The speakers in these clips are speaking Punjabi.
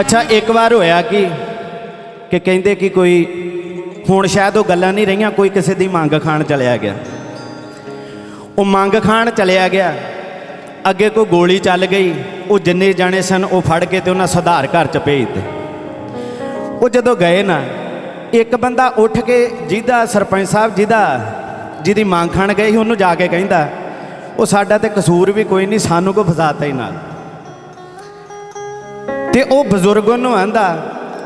ਅੱਛਾ, ਇੱਕ ਵਾਰ ਹੋਇਆ ਕਿ ਕਿ ਕਹਿੰਦੇ ਕਿ ਕੋਈ, ਹੁਣ ਸ਼ਾਇਦ ਉਹ ਗੱਲਾਂ ਨਹੀਂ ਰਹੀਆਂ, ਕੋਈ ਕਿਸੇ ਦੀ ਮੰਗ ਖਾਣ ਚਲਿਆ ਗਿਆ। ਉਹ ਮੰਗ ਖਾਣ ਚਲਿਆ ਗਿਆ, ਅੱਗੇ ਕੋਈ ਗੋਲੀ ਚੱਲ ਗਈ, ਉਹ ਜਿੰਨੇ ਜਾਣੇ ਸਨ ਉਹ ਫੜ ਕੇ ਤੇ ਉਹਨਾਂ ਸੁਧਾਰ ਘਰ ਚ ਭੇਜ ਦਿੱਤੇ। ਉਹ ਜਦੋਂ ਗਏ ਨਾ, ਇੱਕ ਬੰਦਾ ਉੱਠ ਕੇ ਜਿਹਦਾ ਸਰਪੰਚ ਸਾਹਿਬ ਜਿਹਦਾ, ਜਿਹਦੀ ਮੰਗ ਖਾਣ ਗਏ ਸੀ, ਉਹਨੂੰ ਜਾ ਕੇ ਕਹਿੰਦਾ, ਉਹ ਸਾਡਾ ਤੇ ਕਸੂਰ ਵੀ ਕੋਈ ਨਹੀਂ, ਸਾਨੂੰ ਕੋ ਫਸਾਤਾ ਹੀ ਨਾਲ। ਤੇ ਉਹ ਬਜ਼ੁਰਗ ਨੂੰ ਆਂਦਾ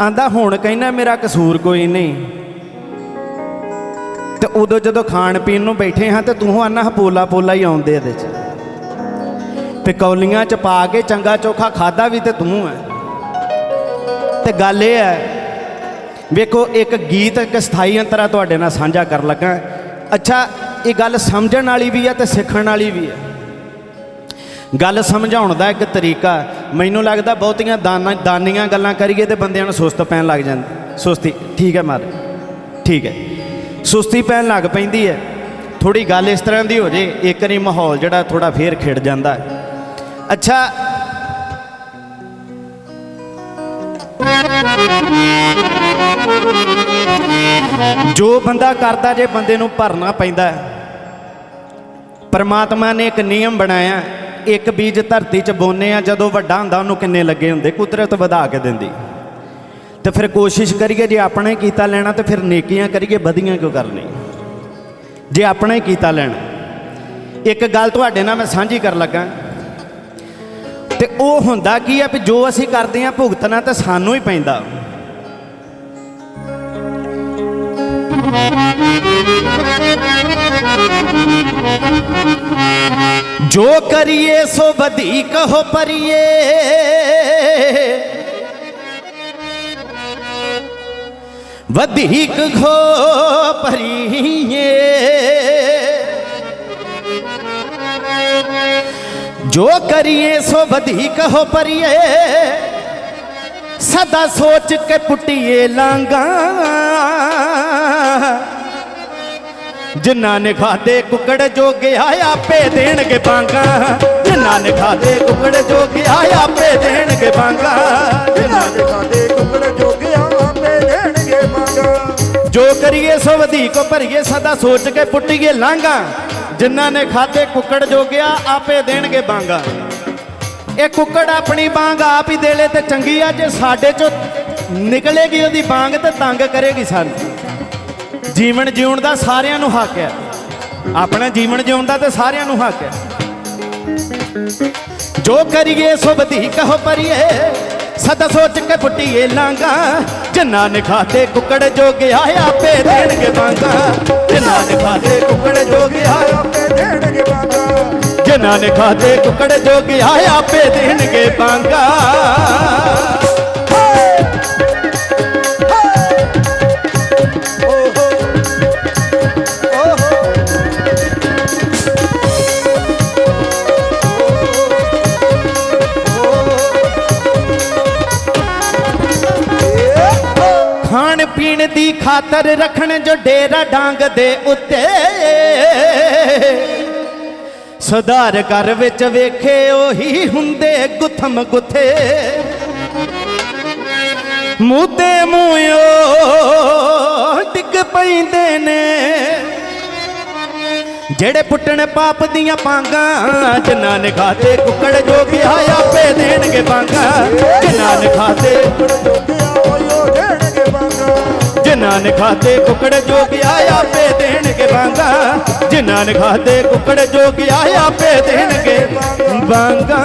ਆਂਦਾ, ਹੁਣ ਕਹਿੰਦਾ ਮੇਰਾ ਕਸੂਰ ਕੋਈ ਨਹੀਂ। ਤੇ ਉਦੋਂ ਜਦੋਂ ਖਾਣ ਪੀਣ ਨੂੰ ਬੈਠੇ ਹਾਂ ਤੇ ਤੂੰ ਆਨਾ ਪੋਲਾ ਪੋਲਾ ਹੀ ਆਉਂਦੇ ਇਹਦੇ ਚ। ਤੇ ਕੌਲੀਆਂ ਚ ਪਾ ਕੇ ਚੰਗਾ ਚੋਖਾ ਖਾਦਾ ਵੀ ਤੇ ਤੂੰ ਹੈ ਤੇ ਗੱਲ ਇਹ ਹੈ ਵੇਖੋ, ਇੱਕ ਗੀਤ, ਇੱਕ ਸਥਾਈ ਅੰਤਰਾ ਤੁਹਾਡੇ ਨਾਲ ਸਾਂਝਾ ਕਰਨ ਲੱਗਾ। ਅੱਛਾ, ਇਹ ਗੱਲ ਸਮਝਣ ਵਾਲੀ ਵੀ ਹੈ ਤੇ ਸਿੱਖਣ ਵਾਲੀ ਵੀ ਹੈ ਗੱਲ ਸਮਝਾਉਣ ਦਾ ਇੱਕ ਤਰੀਕਾ। ਮੈਨੂੰ ਲੱਗਦਾ ਬਹੁਤੀਆਂ ਦਾਨਾਂ, ਦਾਨੀਆਂ ਗੱਲਾਂ ਕਰੀਏ ਤੇ ਬੰਦਿਆਂ ਨੂੰ ਸੁਸਤ ਪੈਣ ਲੱਗ ਜਾਂਦੀ। ਸੁਸਤੀ, ਠੀਕ ਹੈ ਮਾਰ ਠੀਕ ਹੈ। ਸੁਸਤੀ ਪੈਣ ਲੱਗ ਪੈਂਦੀ ਹੈ। ਥੋੜੀ ਗੱਲ ਇਸ ਤਰ੍ਹਾਂ ਦੀ ਹੋ ਜੇ, ਇੱਕ ਨਹੀਂ ਮਾਹੌਲ ਜਿਹੜਾ ਥੋੜਾ ਫੇਰ ਖਿੜ ਜਾਂਦਾ ਹੈ। ਅੱਛਾ। ਜੋ ਬੰਦਾ ਕਰਦਾ ਜੇ ਬੰਦੇ ਨੂੰ ਭਰਨਾ ਪੈਂਦਾ ਹੈ। ਪਰਮਾਤਮਾ ਨੇ ਇੱਕ ਨਿਯਮ ਬਣਾਇਆ ਇੱਕ ਬੀਜ ਧਰਤੀ 'ਚ ਬੋਨੇ ਆ, ਜਦੋਂ ਵੱਡਾ ਹੁੰਦਾ ਉਹਨੂੰ ਕਿੰਨੇ ਲੱਗੇ ਹੁੰਦੇ? ਕੁਦਰਤ ਵਧਾ ਕੇ ਦਿੰਦੀ। ਤੇ ਫਿਰ ਕੋਸ਼ਿਸ਼ ਕਰੀਏ ਜੇ ਆਪਣੇ ਕੀਤਾ ਲੈਣਾ ਤੇ ਫਿਰ ਨੇਕੀਆਂ ਕਰੀਏ, ਵਧੀਆਂ ਕਿਉਂ ਕਰਨੀ? ਜੇ ਆਪਣੇ ਕੀਤਾ ਲੈਣਾ। ਇੱਕ ਗੱਲ ਤੁਹਾਡੇ ਨਾਲ ਮੈਂ ਸਾਂਝੀ ਕਰਨ ਲੱਗਾ। ਤੇ ਉਹ ਹੁੰਦਾ ਕੀ ਆ ਵੀ ਜੋ ਅਸੀਂ ਕਰਦੇ ਆ ਭੁਗਤਣਾ ਤਾਂ ਸਾਨੂੰ ਹੀ ਪੈਂਦਾ। ਜੋ ਕਰੀਏ ਸੋ ਵਧੀਕ ਕਹੋ ਪਰੀਏ। ਵਧੀਕ ਖੋ ਪਰੀਏ। ਜੋ ਕਰੀਏ ਸੋ ਵਧੀਕ ਹੋ ਪਰੀਏ। ਸਦਾ ਸੋਚ ਕੇ ਪੁੱਟੀਏ ਲਾਂਗਾ ਜਿਨ੍ਹਾਂ ਨੇ ਖਾਦੇ ਕੁਕੜ ਜੋਗੇ ਆਪੇ ਦੇਣਗੇ ਬਾਂਗਾ ਜਿਨ੍ਹਾਂ ਨੇ ਖਾਦੇ ਕੁਕੜ ਜੋਗੇ ਆਪੇ ਦੇਣਗੇ ਬਾਂਗਾ ਜਿਨ੍ਹਾਂ ਦੇ ਖਾਦੇ ਕੁਕੜ ਜੋਗਿਆ ਆਪੇ ਦੇਣਗੇ ਮੰਗ ਜੋ ਕਰੀਏ ਸੋ ਵਧੀਕ ਭਰੀਏ, ਸਦਾ ਸੋਚ ਕੇ ਪੁੱਟੀਏ ਲਾਂਗਾ ਜਿਨ੍ਹਾਂ ਨੇ ਖਾਦੇ ਕੁੱਕੜ ਜੋਗਿਆ ਆਪੇ ਦੇਣਗੇ ਬਾਂਗਾ ਇਹ ਕੁੱਕੜ ਆਪਣੀ ਬਾਂਗ ਆਪ ਹੀ ਦੇ ਲੇ ਤੇ ਚੰਗੀ ਆ, ਜੇ ਸਾਡੇ ਚੋਂ ਨਿਕਲੇਗੀ ਉਹਦੀ ਬਾਂਗ ਤੇ ਤੰਗ ਕਰੇਗੀ ਸਾਨੂੰ। ਜੀਵਨ ਜਿਉਣ ਦਾ ਸਾਰਿਆਂ ਨੂੰ ਹੱਕ ਹੈ। ਆਪਣਾ ਜੀਵਨ ਜਿਉਣ ਦਾ ਤੇ ਸਾਰਿਆਂ ਨੂੰ ਹੱਕ ਹੈ। ਜੋ ਕਰੀਏ ਸੋ ਵਧੀਕ ਹੋ ਪਰੀਏ, ਸਦਾ ਸੋਚ ਕੇ ਪੁੱਟੀਏ ਲਾਂਗਾ ਜਿਨ੍ਹਾਂ ਨੇ ਖਾਤੇ ਕੁੱਕੜ ਜੋਗਿਆ ਆਪੇ ਦੇਣਗੇ ਬਾਂਗਾ। ਜਿਨ੍ਹਾਂ ਨੇ ਖਾਤੇ ਕੁੱਕੜ ਜੋਗਿਆ ਆਪੇ ਦੇਣਗੇ ਮੰਗ ਜਿਨ੍ਹਾਂ ਨੇ ਖਾਤੇ ਕੁੱਕੜ ਜੋਗਿਆ ਆਪੇ ਦੇਣਗੇ ਬਾਂਗਾ। ਪੀਣ ਦੀ ਖਾਤਰ ਰੱਖਣ ਜੋ ਡੇਰਾ ਡਾਂਗ ਦੇ ਉੱਤੇ। ਸੁਧਾਰ ਘਰ ਵਿੱਚ ਵੇਖੇ ਉਹੀ ਹੁੰਦੇ ਗੁੱਥਮ ਗੁੱਥੇ। ਮੂਤੇ ਮੂੰਹੋ ਡਿੱਗ ਪੈਂਦੇ ਨੇ। ਜਿਹੜੇ ਪੁੱਟਣ ਪਾਪ ਦੀਆਂ ਪਾਂਗਾ, ਜਿਨ੍ਹਾਂ ਨੇ ਖਾਤੇ ਕੁੱਕੜ ਆਇਆ ਪੇ ਦੇਣਗੇ ਪਾਂਗਾ। ਜਿਨ੍ਹਾਂ ਨੇ ਖਾਤੇ ਜਿਨ੍ਹਾਂ ਨੇ ਖਾਤੇ ਕੁੱਕੜ ਜੋਗਿਆ ਆਪੇ ਦੇਣਗੇ ਬਾਂਗਾ ਜਿਨ੍ਹਾਂ ਨੇ ਖਾਤੇ ਕੁੱਕੜ ਜੋਗਿਆ ਆਪੇ ਦੇਣਗੇ ਬਾਂਗਾ